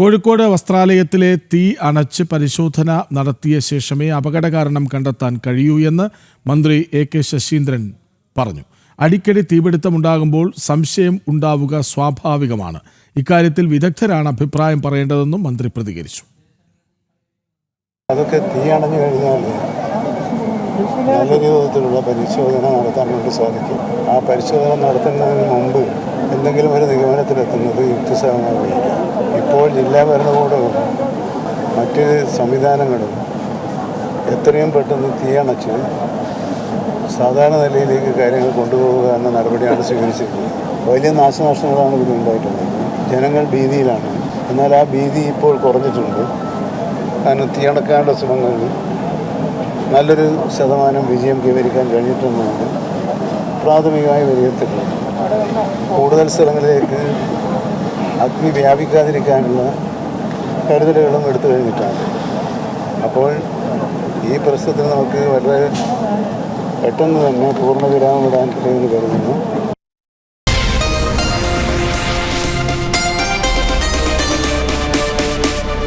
കോഴിക്കോട് വസ്ത്രാലയത്തിലെ തീ അണച്ച് പരിശോധന നടത്തിയ ശേഷമേ അപകട കാരണം കണ്ടെത്താൻ കഴിയൂ എന്ന് മന്ത്രി എ കെ ശശീന്ദ്രൻ പറഞ്ഞു. അടിക്കടി തീപിടുത്തമുണ്ടാകുമ്പോൾ സംശയം ഉണ്ടാവുക സ്വാഭാവികമാണ്. ഇക്കാര്യത്തിൽ വിദഗ്ധരാണ് അഭിപ്രായം പറയേണ്ടതെന്നും മന്ത്രി പ്രതികരിച്ചു. അതൊക്കെ തീ അണഞ്ഞു കഴിഞ്ഞാൽ നല്ല രൂപത്തിലുള്ള പരിശോധന നടത്താൻ വേണ്ടി സാധിക്കും. ആ പരിശോധന നടത്തുന്നതിന് മുമ്പ് എന്തെങ്കിലും ഒരു നിഗമനത്തിലെത്തുന്നത് യുക്തിസഹമാവില്ല ജില്ലാ ഭരണകൂടവും മറ്റ് സംവിധാനങ്ങളും എത്രയും പെട്ടെന്ന് തീയണച്ച് സാധാരണ നിലയിലേക്ക് കാര്യങ്ങൾ കൊണ്ടുപോവുക എന്ന നടപടിയാണ് സ്വീകരിച്ചിരിക്കുന്നത്. വലിയ നാശനഷ്ടങ്ങളാണ് ഇവിടെ ഉണ്ടായിട്ടുള്ളത്. ജനങ്ങൾ ഭീതിയിലാണ്. എന്നാൽ ആ ഭീതി ഇപ്പോൾ കുറഞ്ഞിട്ടുണ്ട്. കാരണം തീയണക്കാനുള്ള ശ്രമങ്ങളിൽ നല്ലൊരു ശതമാനം വിജയം കൈവരിക്കാൻ കഴിഞ്ഞിട്ടുണ്ടെങ്കിൽ പ്രാഥമികമായി വിലയിരുത്തിട്ടുണ്ട് കൂടുതൽ സ്ഥലങ്ങളിലേക്ക് അഗ്നി വ്യാപിക്കാതിരിക്കാനുള്ള കരുതലുകളും എടുത്തു കഴിഞ്ഞിട്ടാണ്. അപ്പോൾ ഈ പ്രശ്നത്തിന് നമുക്ക് വളരെ പെട്ടെന്ന് തന്നെ പൂർണ വിരാമം ഇടാൻ കഴിയുമെന്ന് കരുതുന്നു.